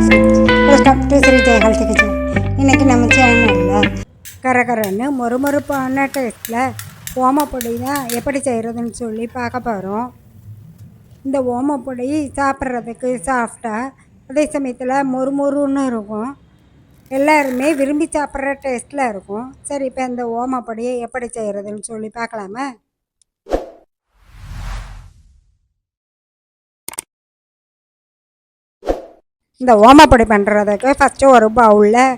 Welcome to health kitchen இன்றைக்கி நம்ம சேனலில் கரகரன்னு மொறுமொறுப்பான டேஸ்ட்டில் ஓமப்பொடி தான் எப்படி செய்கிறதுன்னு சொல்லி பார்க்க போகிறோம் இந்த ஓமப்பொடி சாப்பிட்றதுக்கு சாஃப்டாக அதே சமயத்தில் மொறுமொறுன்னு இருக்கும். எல்லாருமே விரும்பி சாப்பிட்ற டேஸ்ட்டில் இருக்கும். சரி இப்போ இந்த ஓமப்பொடியை எப்படி செய்கிறதுன்னு சொல்லி பார்க்கலாமா? இந்த ஓமப்பொடி பண்ணுறதுக்கு ஃபஸ்ட்டு ஒரு பவுலில்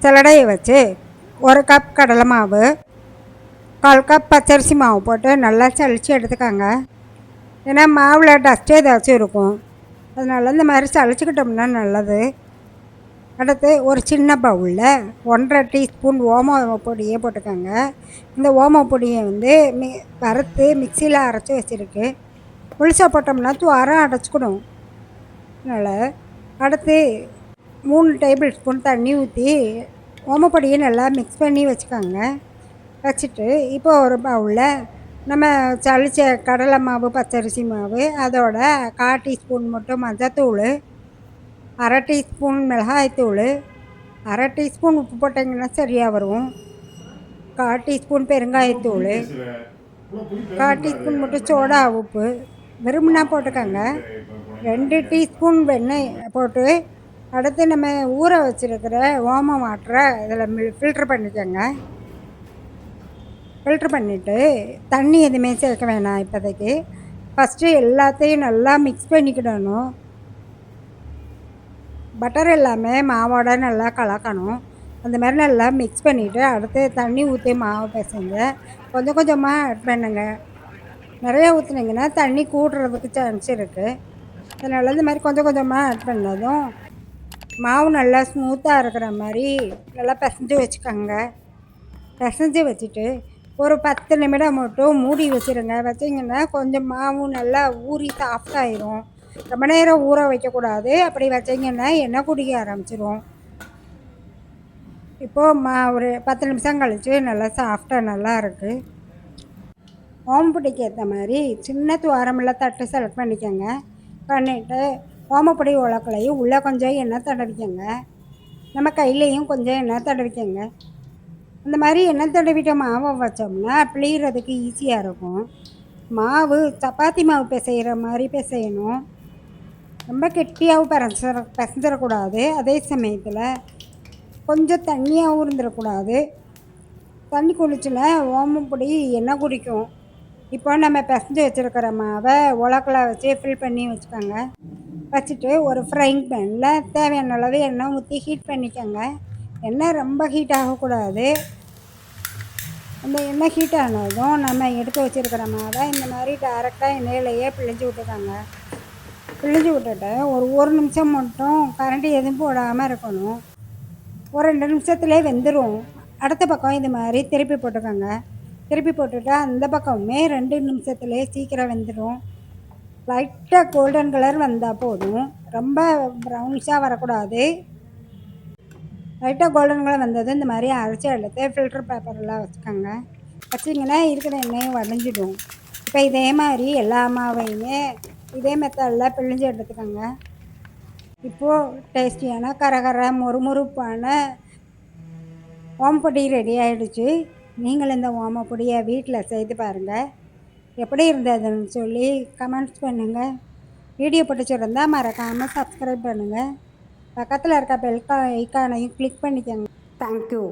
சிலடையை வச்சு ஒரு கப் கடலை மாவு கால் கப் பச்சரிசி மாவு போட்டு நல்லா சளிச்சு எடுத்துக்கோங்க. ஏன்னா மாவில் டஸ்ட்டே ஏதாச்சும் இருக்கும். அதனால் இந்த மாதிரி சளிச்சுக்கிட்டோம்னா நல்லது. அடுத்து ஒரு சின்ன பவுலில் ஒன்றரை டீஸ்பூன் ஓம பொடியே போட்டுக்கோங்க. இந்த ஓம பொடியை வந்து மி வறுத்து மிக்சியில் அரைச்சி வச்சுருக்கு. புளிசா போட்டோம்னா துவாரம் அடைச்சிக்கணும் அதனால் அடுத்து மூணு டேபிள் ஸ்பூன் தண்ணி ஊற்றி ஓமப்பொடியை நல்லா மிக்ஸ் பண்ணி வச்சுக்கோங்க. வச்சுட்டு இப்போ ஒரு பவுலில் நம்ம சளிச்ச கடலை மாவு பச்சரிசி மாவு அதோட கால் டீஸ்பூன் மட்டும் மஞ்சத்தூள் அரை டீஸ்பூன் மிளகாய்த்தூள் அரை டீஸ்பூன் உப்பு போட்டிங்கன்னா சரியாக வரும். கால் டீஸ்பூன் பெருங்காயத்தூள் கால் டீஸ்பூன் மட்டும் சோடா உப்பு விரும்பினா போட்டுக்கோங்க. ரெண்டு டீஸ்பூன் வெண்ணெய் போட்டு அடுத்து நம்ம ஊற வச்சுருக்கிற ஓம வாட்டரை இதில் ஃபில்ட்ரு பண்ணிக்கோங்க. ஃபில்ட்ரு பண்ணிவிட்டு தண்ணி எதுவுமே சேர்க்க வேணாம் இப்போதைக்கு. ஃபஸ்ட்டு எல்லாத்தையும் நல்லா மிக்ஸ் பண்ணிக்கிடணும். பட்டர் எல்லாமே மாவோட நல்லா கலக்கணும். அந்த மாதிரி நல்லா மிக்ஸ் பண்ணிவிட்டு அடுத்து தண்ணி ஊற்றி மாவு பேசுங்க. கொஞ்சம் கொஞ்சமாக ஆட் பண்ணுங்க. நிறையா ஊற்றுனீங்கன்னா தண்ணி கூடுறதுக்கு சான்ஸ் இருக்குது அதனால் இந்த மாதிரி கொஞ்சம் கொஞ்சமாக ஆட் பண்ணதும் மாவு நல்லா ஸ்மூத்தாக இருக்கிற மாதிரி நல்லா பிசைஞ்சு வச்சுக்கோங்க. பிசைஞ்சு வச்சுட்டு ஒரு பத்து நிமிடம் மட்டும் மூடி வச்சுருங்க. வச்சிங்கன்னா கொஞ்சம் மாவும் நல்லா ஊறி சாஃப்டாயிரும் ரொம்ப நேரம் ஊற வைக்கக்கூடாது. அப்படி வச்சிங்கன்னா எண்ணெய் குடிக்க ஆரம்பிச்சிரும். இப்போது மா ஒரு பத்து நிமிஷம் கழித்து நல்லா சாஃப்டாக நல்லா இருக்குது ஓமப்பொடிக்கு ஏற்ற மாதிரி சின்ன துவாரமுள்ள தட்டு செலக்ட் பண்ணிக்கோங்க. பண்ணிவிட்டு ஓமப்பொடி உலக்கலையும் உள்ளே கொஞ்சம் எண்ணெய் தடவிக்கோங்க. நம்ம கையிலையும் கொஞ்சம் எண்ணெய் தடவிக்கோங்க. அந்த மாதிரி எண்ணெய் தடவிட்ட மாவை வச்சோம்னா பிழிகிறதுக்கு ஈஸியாக இருக்கும். மாவு சப்பாத்தி மாவு பிசைகிற மாதிரி பிசையணும். ரொம்ப கெட்டியாகவும் பிசைற பிசைஞ்சிடக்கூடாது அதே சமயத்தில் கொஞ்சம் தண்ணியாகவும் இருந்துடக்கூடாது தண்ணி குளிச்சில் ஓமப்பொடி எண்ணெய் குடிக்கும். இப்போ நம்ம பிசைஞ்சு வச்சுருக்கிற மாவை உலக்கில் வச்சு ஃபில் பண்ணி வச்சுக்கோங்க. வச்சுட்டு ஒரு ஃப்ரைங் பேனில் தேவையான அளவு எண்ணெய் ஊற்றி ஹீட் பண்ணிக்கோங்க. எண்ணெய் ரொம்ப ஹீட் ஆகக்கூடாது. அந்த எண்ணெய் ஹீட் ஆனதும் நம்ம எடுத்து வச்சுருக்கிற மாவை இந்த மாதிரி டேரெக்டாக எண்ணெயிலையே பிழிஞ்சு விட்டுக்கோங்க. பிழிஞ்சு விட்டுட்டு ஒரு ஒரு நிமிஷம் மட்டும் கரண்டி எதுவும் போடாமல் இருக்கணும். ஒரு ரெண்டு நிமிஷத்துலேயே வெந்துடும் அடுத்த பக்கம் இது மாதிரி திருப்பி போட்டுக்கோங்க. திருப்பி போட்டுட்டா அந்த பக்கமுமே ரெண்டு நிமிஷத்துலேயே சீக்கிரம் வெந்துடும் லைட்டாக கோல்டன் கலர் வந்தால் போதும். ரொம்ப ப்ரௌனிஷாக வரக்கூடாது. லைட்டாக கோல்டன் கலர் வந்தது இந்த மாதிரி அரைச்சி எடுத்து ஃபில்டர் பேப்பரெல்லாம் வச்சுக்கோங்க. வச்சிங்கன்னா இருக்கிற எண்ணெயும் வடிஞ்சிடும். இப்போ இதே மாதிரி எல்லா மாவையுமே இதே மெத்தடில் பிழிஞ்சு எடுத்துக்கோங்க. இப்போது டேஸ்டியான கரகர மொறுமொறுப்பான ஓமப்பொடி ரெடி ஆகிடுச்சு நீங்கள் இந்த ஓமப்பொடியை வீட்டில் செய்து பாருங்கள். எப்படி இருந்ததுன்னு சொல்லி கமெண்ட்ஸ் பண்ணுங்கள். வீடியோ பிடிச்சிருந்தால் மறக்காமல் சப்ஸ்கிரைப் பண்ணுங்கள். பக்கத்தில் இருக்க பெல் ஐக்கானையும் கிளிக் பண்ணிக்கோங்க. தேங்க்யூ